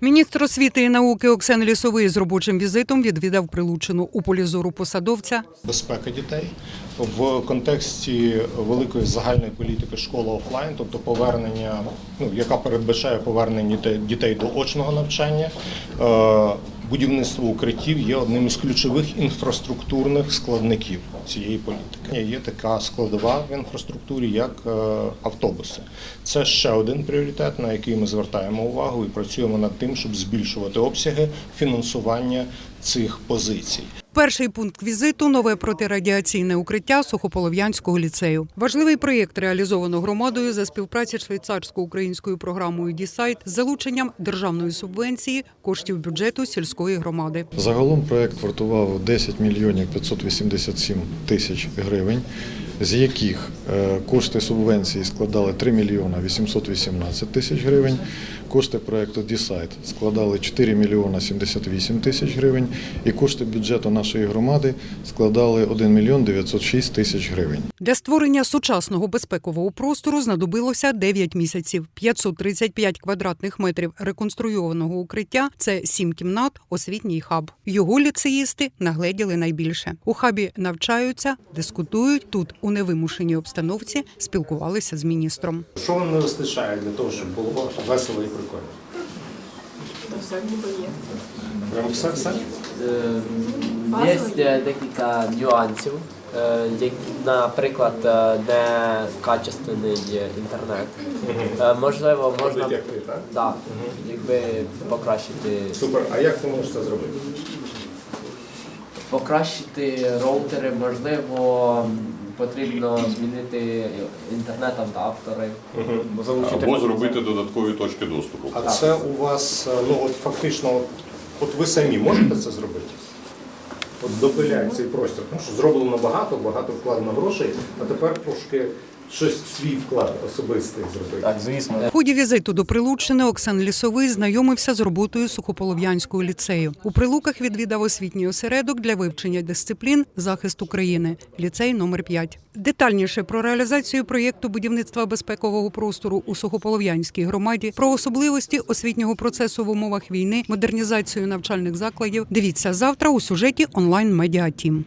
Міністр освіти і науки Оксен Лісовий з робочим візитом відвідав прилучену у полі зору посадовця. безпека дітей в контексті великої загальної політики школа офлайн, тобто повернення, ну яка передбачає повернення дітей- до очного навчання. Будівництво укриттів є одним із ключових інфраструктурних складників цієї політики. Є така складова в інфраструктурі, як е, автобуси. Це ще один пріоритет, на який ми звертаємо увагу і працюємо над тим, щоб збільшувати обсяги фінансування цих позицій. Перший пункт візиту нове протирадіаційне укриття Сухополов'янського ліцею. Важливий проєкт реалізовано громадою за співпраці швейцарсько-українською програмою «Дісайт» з залученням державної субвенції коштів бюджету сільської громади. Загалом проект вартував 10 мільйонів 587 тисяч гривень, з яких кошти субвенції складали 3 мільйона 818 тисяч гривень, кошти проекту «Дісайт» складали 4 мільйона 78 тисяч гривень і кошти бюджету нашої громади складали 1 мільйон 906 тисяч гривень. Для створення сучасного безпекового простору знадобилося 9 місяців. 535 квадратних метрів реконструйованого укриття це 7 кімнат, освітній хаб. Його ліцеїсти нагледіли найбільше. У хабі навчаються, дискутують тут у невимушеній обстановці, спілкувалися з міністром. Що вам не вистачає для того, щоб було весело і прикольно? Все ніби є. Все все? Є е, декілька нюансів, е, наприклад, е, не качественний інтернет. Е, Можливо, можна так? да, якби покращити, Супер. А як ти можеш це зробити? покращити роутери, можливо, потрібно змінити інтернет-адаптери. Або зробити додаткові точки доступу. А це у вас ну от фактично, от, от ви самі можете це зробити? От допиляють цей простір. Тому що зроблено багато, багато вкладено грошей, а тепер трошки щось свій вклад особистий зробити. Так, звісно. В ході візиту до Прилуччини Оксан Лісовий знайомився з роботою Сухополов'янського ліцею. У Прилуках відвідав освітній осередок для вивчення дисциплін захист України, ліцей номер 5 Детальніше про реалізацію проєкту будівництва безпекового простору у Сухополов'янській громаді, про особливості освітнього процесу в умовах війни, модернізацію навчальних закладів. Дивіться завтра у сюжеті онлайн медіа Тім.